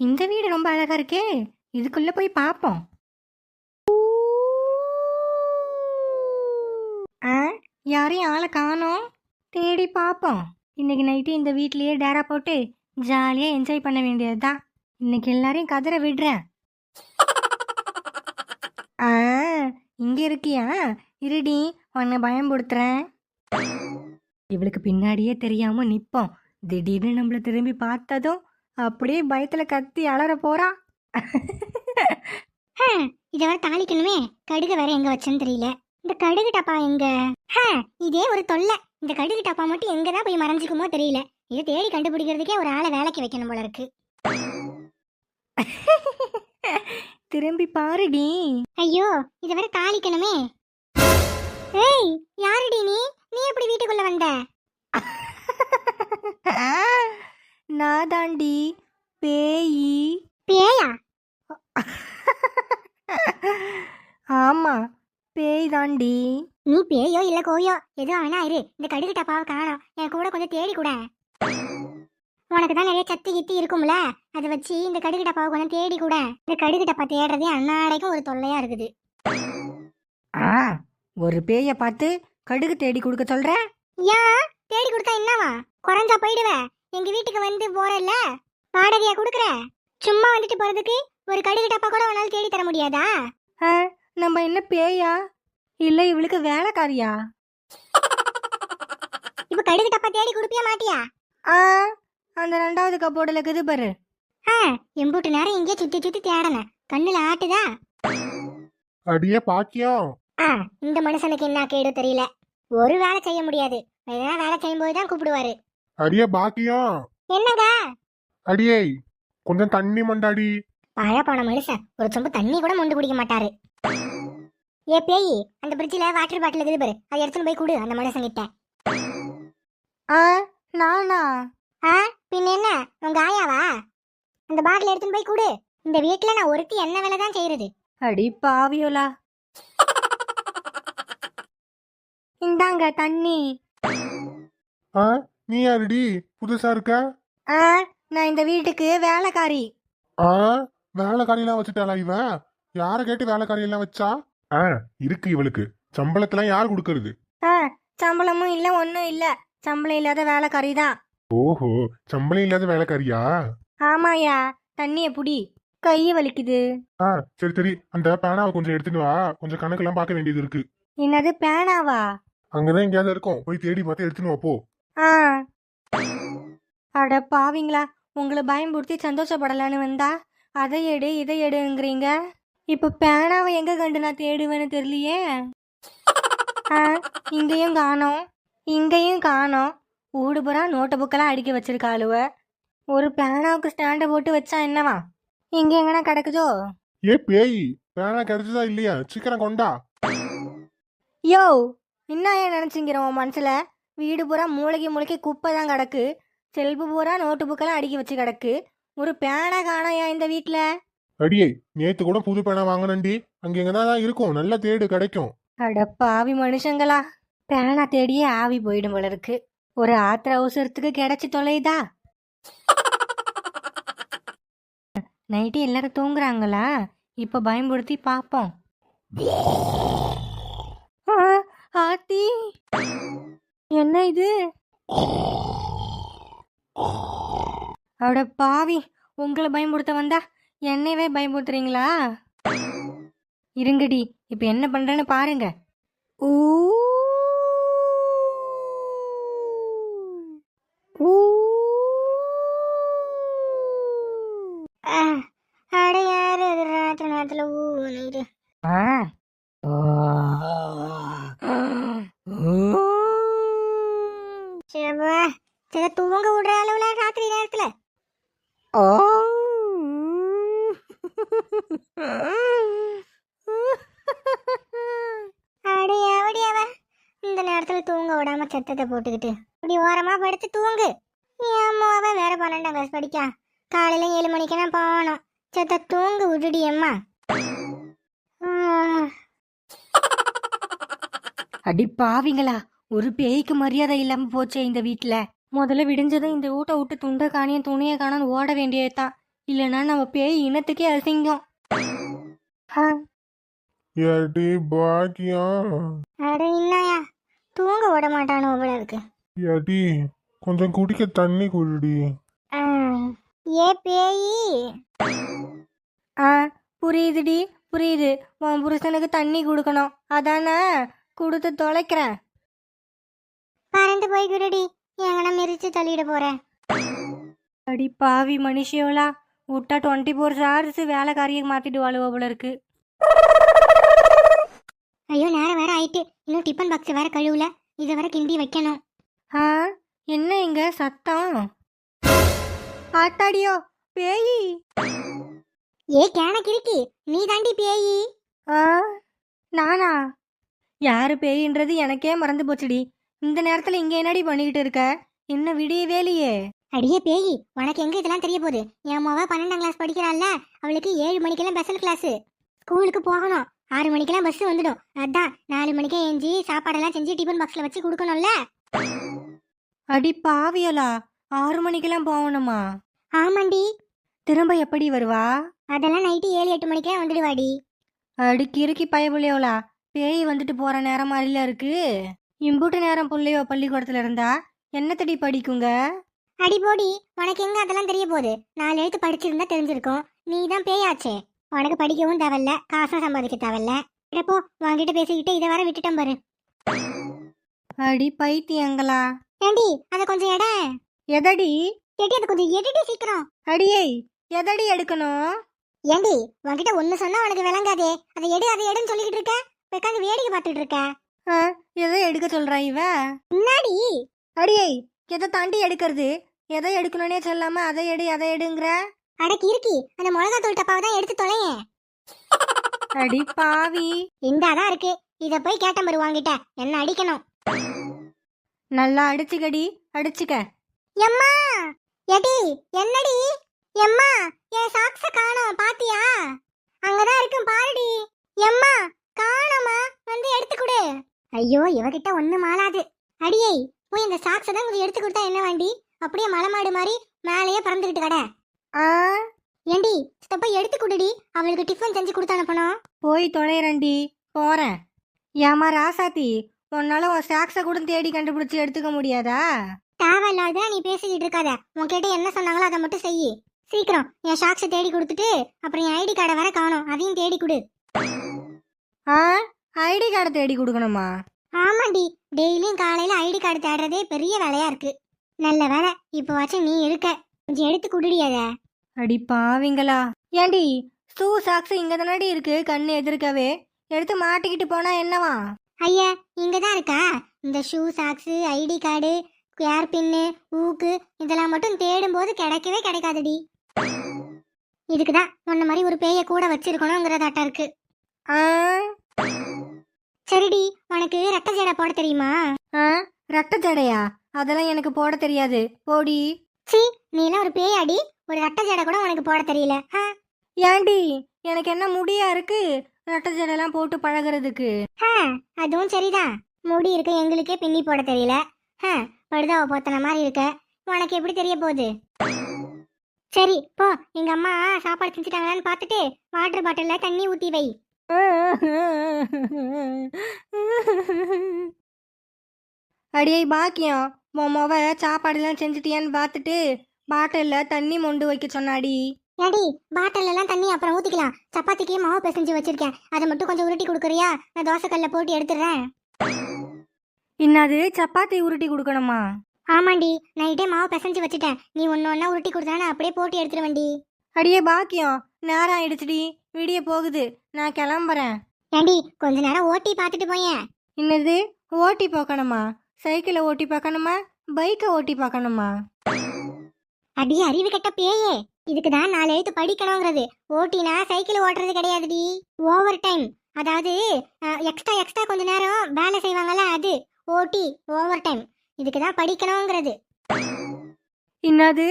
இந்த வீடு ரொம்ப அழகா இருக்கே. இதுக்குள்ள போய் பார்ப்போம் ஆ யாரையும் ஆளை காணோம். தேடி பார்ப்போம் இன்னைக்கு நைட்டு இந்த வீட்லயே டேரா போட்டு ஜாலியாக என்ஜாய் பண்ண வேண்டியதுதான். இன்னைக்கு எல்லாரையும் கதற விடுறேன். ஆ இங்க இருக்கியா? இருடி உன்னை பயம்படுத்துறேன் இவளுக்கு பின்னாடியே தெரியாம நிப்போம். திடீர்னு நம்மள திரும்பி பார்த்ததும் அப்படியே பயத்துல கத்தி அலற போறா. இதை வேற தாளிக்கணுமே. கடுகு வேற எங்க வச்சேன்னு தெரியல. இந்த கடுகு டப்பா எங்க? ஹ, இதே ஒரு தொல்லை. இந்த கடுகு டப்பா மட்டும் எங்க தான் போய் மறைஞ்சுக்குமோ தெரியல. இதை தேடி கண்டுபிடிக்கிறதுக்கே ஒரு ஆளை வேலைக்கு வைக்கணும் போல இருக்கு. திரும்பி பாருடி. ஐயோ இதை வேற தாளிக்கணுமே. ஏய் யாருடி நீ? நீ எப்படி வீட்டுக்குள்ள வந்த? நான் தாண்டி பேயி. பேயா? ஆமா பேய் தாண்டி நீ பேயோ இல்ல கோயோ? எதோ வேணா இரு. இந்த கடுகு டப்பாவை காணோம் என் கூட கொஞ்சம் தேடி கூட. உனக்கு தான் நிறைய சத்து கித்தி இருக்கும்ல? அதை வச்சு இந்த கடுகு டப்பாவை கொஞ்சம் தேடி கூட. இந்த கடுகு டப்பா தேடுறதே அன்னாடைக்கும் ஒரு தொல்லையா இருக்குது. ஆ ஒரு பேய பார்த்து கடுகு தேடி கொடுக்க சொல்ற? ஏன் தேடி கொடுத்தா என்னவா? குறைஞ்சா போயிடுவ. எங்க வீட்டுக்கு வந்து போறல்ல? வாடகையா கொடுக்குற? சும்மா வந்துட்டு போறதுக்கு ஒரு கடுகு டப்பா கூட உன்னால தேடி தர முடியாதா? ஆ, நம்ம என்ன பேயா? இல்ல இவளுக்கு வேலைக்காரியா? இப்ப கடுகு டப்பா தேடி கொடுப்பியா மாட்டியா? ஆ அந்த ரெண்டாவது கப்போர்டில் இருக்குது பாரு. ஆ, எம்பூட்டு நேரம் எங்கேயோ சுத்தி சுத்தி தேடன கண்ணுல ஆட்டுதா? அடியே பாக்கியம் ஆ இந்த மனுஷனுக்கு என்ன கேடு தெரியல. ஒரு வேலை செய்ய முடியாது. எதனா வேலை செய்யும் போது தான் கூப்பிடுவாரு. அடியே பாக்கியம். என்னங்க? அடியே கொஞ்சம் தண்ணி மண்டாடி. பழப்பான மனுஷன். ஒரு சொம்பு தண்ணி கூட மொண்டு குடிக்க மாட்டாரு. ஏ பேய் அந்த பிரிட்ஜில் வாட்டர் பாட்டில் இருக்குது பாரு. அதை எடுத்துன்னு போய் கொடு அந்த மனுஷன் கிட்ட ஆ நானா? ஆ பின்ன என்ன? உங்க ஆயாவா அந்த பாட்டில் எடுத்துன்னு போய் கொடு. இந்த வீட்டுல நான் ஒருத்தி என்ன வேலை தான் செய்யறது அடி பாவியோலா. இந்தாங்க தண்ணி. ஆ? நீ யாருடி? புதுசா இருக்க? ஆ நான் இந்த வீட்டுக்கு வேலைக்காரி. ஆ வேலைக்காரியெல்லாம் வச்சுட்டாளா இவன் யார கேட்டு வேலைக்காரியெல்லாம் வச்சா? ஆ இருக்கு இவளுக்கு. சம்பளத்தெல்லாம் யார் கொடுக்கறது? ஆ சம்பளமும் இல்லை ஒன்றும் இல்லை. சம்பளம் இல்லாத வேலைக்காரி தான். ஓஹோ சம்பளம் இல்லாத வேலைக்காரியா? ஆமாயா தண்ணியை புடி. கையை வலிக்குது. ஆ சரி சரி. அந்த பேனாவை கொஞ்சம் எடுத்துட்டு வா. கொஞ்சம் கணக்கெல்லாம் பார்க்க வேண்டியது இருக்கு. என்னது பேனாவா? அங்கதான் எங்கேயாவது இருக்கும். போய் தேடி பார்த்து எடுத்துன்னு வா போ. ஆ. அட பாவிங்களா உங்களை பயம்படுத்தி சந்தோஷப்படலான்னு வந்தா? அதை எடு இதை எடுங்கிறீங்க? இப்போ பேனாவை எங்க கண்டு நான் தேடுவேன்னு தெரியலையே? ஆ இங்கேயும் காணோம் இங்கேயும் காணோம். ஊடு புறா நோட்டு புக்கெல்லாம் அடுக்கி வச்சிருக்காளுவ. ஒரு பேனாவுக்கு ஸ்டாண்டை போட்டு வச்சா என்னவா? இங்க எங்கனா கிடக்குதோ? ஏ பேய் பேனா கிடைச்சதா இல்லையா? சீக்கிரம் கொண்டா. யோ என்ன ஏன் நினச்சிங்கிற உன் மனசில்? வீடு பூரா மூளைக்கு மூளைக்கு குப்பை தான் கிடக்கு. செல்பு பூரா நோட்டு புக்கெல்லாம் அடுக்கி வச்சு கிடக்கு. ஒரு பேனை காணோயா இந்த வீட்டில் அடியே நேத்து கூட புது பேனா வாங்கினண்டி அங்க எங்கதான் தான் இருக்கும். நல்லா தேடு கிடைக்கும். அட பாவி மனுஷங்களா. பேனா தேடியே ஆவி போயிடும் போல இருக்கு. ஒரு ஆத்திர அவசரத்துக்கு கிடைச்சி தொலைதா நைட்டு எல்லாரும் தூங்குறாங்களா? இப்போ பயன்படுத்தி பார்ப்போம் என்ன இது? அட பாவி உங்களை பயமுறுத்த வந்தா என்னையவே பயமுறுத்துறீங்களா? இருங்கடி இப்போ என்ன பண்றேன்னு பாருங்க. ஊ ஊ ஆ, அட யாரு அது ராத்திரி நேரத்துல ஊனுது ஆ சிவா சில தூங்க விடுற அளவுல ராத்திரி நேரத்துல. ஓ. அடி அப்படி அவ. இந்த நேரத்துல தூங்க விடாம சத்தத்தை போட்டுக்கிட்டு. இப்படி ஓரமா படுத்து தூங்கு. ஏம்மா அவ? வேற பன்னெண்டாம் கிளாஸ் படிக்கா. காலையில ஏழு மணிக்கு நான் போகணும். சத்த தூங்கு விடுடி அம்மா. அடி பாவிங்களா. ஒரு பேய்க்கு மரியாதை இல்லாம போச்சே இந்த வீட்ல. முதல்ல விடிஞ்சதும் இந்த வீட்டை விட்டு துண்டை காணியும் துணியை காணும் ஓட வேண்டியதுதான் இல்லைன்னா நம்ம பேய் இனத்துக்கே அசிங்கம். ஆ, ஏடி பாக்கியம் அட என்னயா தூங்க விட மாட்டானோ அவ்வளோ இருக்கு ஏடி கொஞ்சம் குடிக்க தண்ணி குடிடி. ஆ, ஏ பேயி? ஆ புரியுதுடி புரியுது. உன் புருஷனுக்கு தண்ணி கொடுக்கணும். அதானே கொடுத்து தொலைக்கிறேன். பறந்து போய் குருடி எங்கன மிரிச்சு தள்ளிட போறேன் அடி பாவி மனுஷியோலா விட்டா டுவெண்ட்டி ஃபோர் ஹவர்ஸ் வேலைக்காரியை மாத்திடுவாளுவோ போல இருக்கு. ஐயோ நேரம் வேற ஆயிட்டு. இன்னும் டிஃபன் பாக்ஸ் வேற கழுவுல. இதை வேற கிண்டி வைக்கணும். ஆ என்ன இங்க சத்தம்? ஆத்தாடியோ பேயி. ஏ கேன கிறுக்கி நீ தாண்டி பேயி. ஆ நானா? யாரு பேயின்றது எனக்கே மறந்து போச்சுடி. இந்த நேரத்துல இங்க என்னடி பண்ணிக்கிட்டு இருக்க? இன்னும் விடியவே இல்லையே. அடியே பேயி உனக்கு எங்க இதெல்லாம் தெரிய போகுது? என் மவ பன்னெண்டாம் கிளாஸ் படிக்கிறாள்ல அவளுக்கு ஏழு மணிக்கெல்லாம் ஸ்பெஷல் கிளாஸ் ஸ்கூலுக்கு போகணும். ஆறு மணிக்கெல்லாம் பஸ் வந்துடும். அதான் நாலு மணிக்கே ஏஞ்சி சாப்பாடெல்லாம் செஞ்சு டிஃபன் பாக்ஸ்ல வச்சு கொடுக்கணும்ல. அடி பாவியலா ஆறு மணிக்கெல்லாம் போகணுமா? ஆமாண்டி. திரும்ப எப்படி வருவா? அதெல்லாம் நைட்டு ஏழு எட்டு மணிக்கே வந்துடுவாடி. அடி கிறுக்கி பயபுள்ளையோலா பேய் வந்துட்டு போற நேரம் மாதிரில இருக்கு. இம்புட்டு நேரம் புள்ளையோ பள்ளிக்கூடத்துல இருந்தா என்னத்தடி படிக்குங்க? அடி போடி உனக்கு எங்க அதெல்லாம் தெரிய போகுது? நாலு எழுத்து படிச்சிருந்தா தெரிஞ்சிருக்கும். நீ தான் பேயாச்சே. உனக்கு படிக்கவும் தேவையில்ல காசும் சம்பாதிக்க தேவையில்ல. இடப்போ வாங்கிட்டு பேசிக்கிட்டு இதை வர விட்டுட்டேன் பாரு. அடி பைத்தியங்களா? ஏண்டி அதை கொஞ்சம் எட. எதடி? ஏடி அதை கொஞ்சம் எடுடி சீக்கிரம். அடியே எதடி எடுக்கணும்? ஏண்டி உன்கிட்ட ஒண்ணு சொன்னா உனக்கு விளங்காதே. அதை எடு அதை எடுன்னு சொல்லிக்கிட்டு இருக்க. உட்காந்து வேடிக்கை பார்த்துட்டு இருக்க. ஆ, எதை எடுக்க சொல்றா இவ. முன்னாடி அடியே எதை தாண்டி எடுக்கிறது? எதை எடுக்கணும்னே சொல்லாம அதை எடு அதை எடுங்கிற? அடக்கி இருக்கி அந்த மிளகா தூள் டப்பாவை தான் எடுத்து தொலையேன் அடி பாவி. இந்தாதான் இருக்கு. இத போய் கேட்டேன் பாரு வாங்கிட்ட என்ன அடிக்கணும்? நல்லா அடிச்சுக்கடி அடிச்சுக்க. எம்மா! எடி என்னடி? எம்மா என் சாக்ஸ காணோம் பாத்தியா? அங்கதான் இருக்கும் பாருடி எம்மா காணோமா வந்து எடுத்து கொடு ஐயோ இவகிட்ட ஒன்றும் மாளாது அடியே போய் இந்த சாக்ஸை தான் கொஞ்சம் எடுத்து கொடுத்தா என்ன வேண்டி? அப்படியே மலை மாடு மாதிரி மேலேயே பறந்துக்கிட்டு கடை ஆ? ஏண்டி இத போய் எடுத்து கொடுடி. அவளுக்கு டிஃபன் செஞ்சு கொடுத்து அனுப்பணும். போய் தொலைறண்டி போறேன். ஏமா ராசாத்தி உன்னால உன் சாக்ஸை கூட தேடி கண்டுபிடிச்சு எடுத்துக்க முடியாதா? தேவையில்லாத நீ பேசிக்கிட்டு இருக்காத. உன்கிட்ட என்ன சொன்னாங்களோ அதை மட்டும் செய் சீக்கிரம் என் ஷாக்ஸை தேடி கொடுத்துட்டு அப்புறம் என் ஐடி கார்டை வர காணோம். அதையும் தேடி கொடு. ஆ? ஐடி கார்டை தேடி கொடுக்கணுமா? ஆமாண்டி. டெய்லியும் காலையில ஐடி கார்டு தேடுறதே பெரிய வேலையா இருக்கு. நல்ல வேலை. இப்போ வச்சு நீ இருக்க. கொஞ்சம் எடுத்து குடுடி அத. அடி பாவிங்களா. ஏண்டி ஷூ சாக்ஸ் இங்க தானடி இருக்கு. கண்ணு எதிர்க்கவே. எடுத்து மாட்டிக்கிட்டு போனா என்னவா? ஐயா இங்க தான் இருக்கா? இந்த shoe socks ID card hair pin ஊக்கு இதெல்லாம் மட்டும் தேடும் போது கிடைக்கவே கிடைக்காதுடி. இதுக்கு தான் உன்ன மாதிரி ஒரு பேய கூட வச்சிருக்கணுங்கிறதாட்டா இருக்கு. ஆ? சரிடி உனக்கு ரெட்டை ஜடை போட தெரியுமா? ஆ ரெட்டை ஜடையா? அதெல்லாம் எனக்கு போட தெரியாது. போடி. சி நீ எல்லாம் ஒரு பேயாடி. ஒரு ரெட்டை ஜடை கூட உனக்கு போட தெரியல. ஆ, ஏண்டி எனக்கு என்ன முடியா இருக்கு? ரெட்டை ஜடைலாம் போட்டு பழகுறதுக்கு. ஆ, அதுவும் சரிதான் முடி இருக்க எங்களுக்கே பின்னி போட தெரியல. ஆ, படுதாவை போத்தன மாதிரி இருக்க. உனக்கு எப்படி தெரிய போகுது? சரி போ. எங்க அம்மா சாப்பாடு செஞ்சுட்டாங்களான்னு பார்த்துட்டு வாட்டர் பாட்டில்ல தண்ணி ஊத்தி வை. அடியே பாக்கியம். உன் மொவ சாப்பாடுலாம் செஞ்சுட்டியான்னு பார்த்துட்டு பாட்டிலில் தண்ணி மொண்டு வைக்க சொன்னாடி. ஏடி பாட்டில் எல்லாம் தண்ணி அப்புறம் ஊத்திக்கலாம். சப்பாத்திக்கு மாவு பிசைஞ்சு வச்சிருக்கேன். அதை மட்டும் கொஞ்சம் உருட்டி கொடுக்குறியா? நான் தோசைக்கல்ல போட்டு எடுத்துடுறேன். என்னது? சப்பாத்தி உருட்டி கொடுக்கணுமா? ஆமாண்டி நைட்டே மாவு பிசைஞ்சு வச்சுட்டேன். நீ ஒன்று ஒன்றா உருட்டி கொடுத்தா நான் அப்படியே போட்டு எடுத்துருவேன்டி அடியே பாக்கியம். நேரம் ஆயிடுச்சுடி. விடிய போகுது. நான் கிளம்புறேன். ஏண்டி கொஞ்ச நேரம் ஓட்டி பார்த்துட்டு போயேன். என்னது? ஓட்டி பார்க்கணுமா? சைக்கிளை ஓட்டி பார்க்கணுமா? பைக்கை ஓட்டி பார்க்கணுமா? அடி அறிவு கெட்ட பேயே. இதுக்கு தான் நாலு எழுத்து படிக்கணுங்கிறது. ஓட்டினா சைக்கிள் ஓட்டுறது கிடையாதுடி. ஓவர் டைம் அதாவது எக்ஸ்ட்ரா எக்ஸ்ட்ரா கொஞ்ச நேரம் வேலை செய்வாங்கல்ல அது. ஓட்டி ஓவர் டைம் இதுக்கு தான் படிக்கணுங்கிறது. என்னது?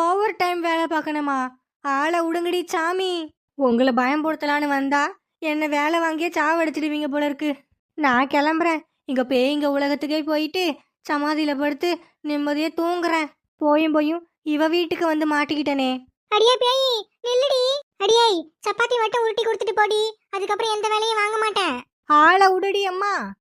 ஓவர் டைம் வேலை பார்க்கணுமா? ஆளை விடுங்கடி சாமி. உங்களை பயம்படுத்தலான்னு வந்தா என்ன வேலை வாங்கியே சாவடிச்சிடுவீங்க போல இருக்கு. நான் கிளம்புறேன். இங்க பேய்ங்க உலகத்துக்கே போயிட்டு சமாதியில படுத்து நிம்மதியா தூங்குறேன். போயும் போயும் இவ வீட்டுக்கு வந்து மாட்டிக்கிட்டனே. அடியே பேய் நில்லுடி. அடியே சப்பாத்தி மட்டும் உருட்டி கொடுத்துட்டு போடி. அதுக்கப்புறம் எந்த வேலையும் வாங்க மாட்டேன். ஆளை உடுடி அம்மா.